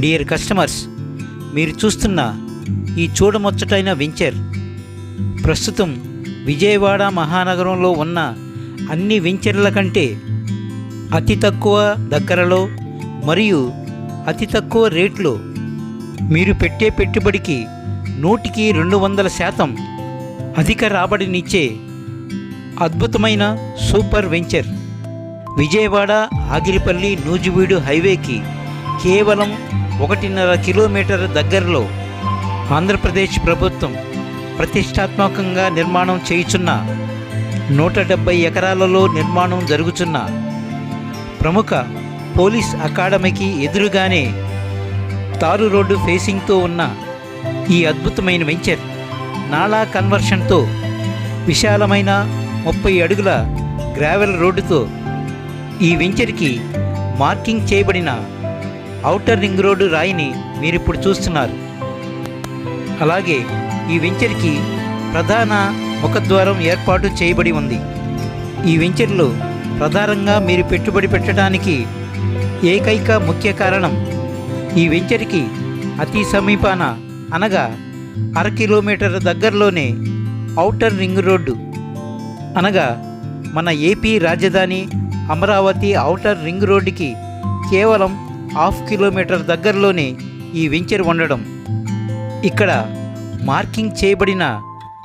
Dear customers మీరు చూస్తున్న ఈ చూడముచ్చటైన వెంచర్ ప్రస్తుతం విజయవాడ మహానగరంలో ఉన్న అన్ని వెంచర్ల కంటే అతి తక్కువ దగ్గరలో మరియు అతి తక్కువ రేట్లో మీరు పెట్టే పెట్టుబడికి నూటికి రెండు వందల శాతం అధిక రాబడినిచ్చే అద్భుతమైన సూపర్ వెంచర్ విజయవాడ ఆగిరిపల్లి నూజివీడు హైవేకి కేవలం ఒకటిన్నర కిలోమీటర్ దగ్గరలో ఆంధ్రప్రదేశ్ ప్రభుత్వం ప్రతిష్టాత్మకంగా నిర్మాణం చేయుచున్న నూట డెబ్బై ఎకరాలలో నిర్మాణం జరుగుతున్న ప్రముఖ పోలీస్ అకాడమీకి ఎదురుగానే తారు రోడ్డు ఫేసింగ్తో ఉన్న ఈ అద్భుతమైన వెంచర్ నాలా కన్వర్షన్తో విశాలమైన ముప్పై అడుగుల గ్రావెల్ రోడ్డుతో ఈ వెంచర్కి మార్కింగ్ చేయబడిన ఔటర్ రింగ్ రోడ్డు రాయిని మీరిప్పుడు చూస్తున్నారు. అలాగే ఈ వెంచర్కి ప్రధాన ముఖద్వారం ఏర్పాటు చేయబడి ఉంది. ఈ వెంచర్లో ప్రధానంగా మీరు పెట్టుబడి పెట్టడానికి ఏకైక ముఖ్య కారణం ఈ వెంచర్కి అతి సమీపాన అనగా అర కిలోమీటర్ దగ్గరలోనే ఔటర్ రింగ్ రోడ్డు అనగా మన ఏపీ రాజధాని అమరావతి ఔటర్ రింగ్ రోడ్డుకి కేవలం హాఫ్ కిలోమీటర్ దగ్గరలోనే ఈ వెంచర్ ఉండడం. ఇక్కడ మార్కింగ్ చేయబడిన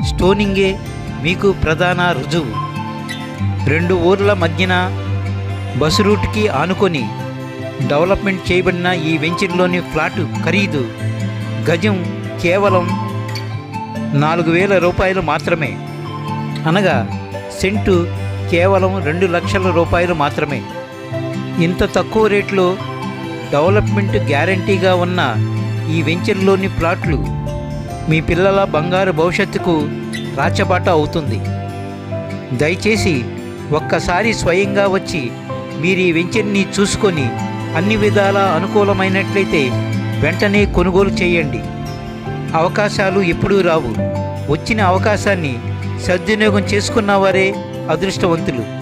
స్టోనింగే మీకు ప్రధాన రుజువు. రెండు ఊర్ల మధ్యన బస్సు రూట్కి ఆనుకొని డెవలప్మెంట్ చేయబడిన ఈ వెంచర్లోని ఫ్లాటు ఖరీదు. గజం కేవలం నాలుగు వేల రూపాయలు మాత్రమే. అనగా సెంటు కేవలం రెండు లక్షల రూపాయలు మాత్రమే. ఇంత తక్కువ రేట్లో డెవలప్మెంట్ గ్యారంటీగా ఉన్న ఈ వెంచర్లోని ప్లాట్లు మీ పిల్లల బంగారు భవిష్యత్తుకు రాచబాట అవుతుంది. దయచేసి ఒక్కసారి స్వయంగా వచ్చి మీరు ఈ వెంచర్ని చూసుకొని అన్ని విధాల అనుకూలమైనట్లయితే వెంటనే కొనుగోలు చేయండి. అవకాశాలు ఎప్పుడూ రావు. వచ్చిన అవకాశాన్ని సద్వినియోగం చేసుకున్న వారే అదృష్టవంతులు.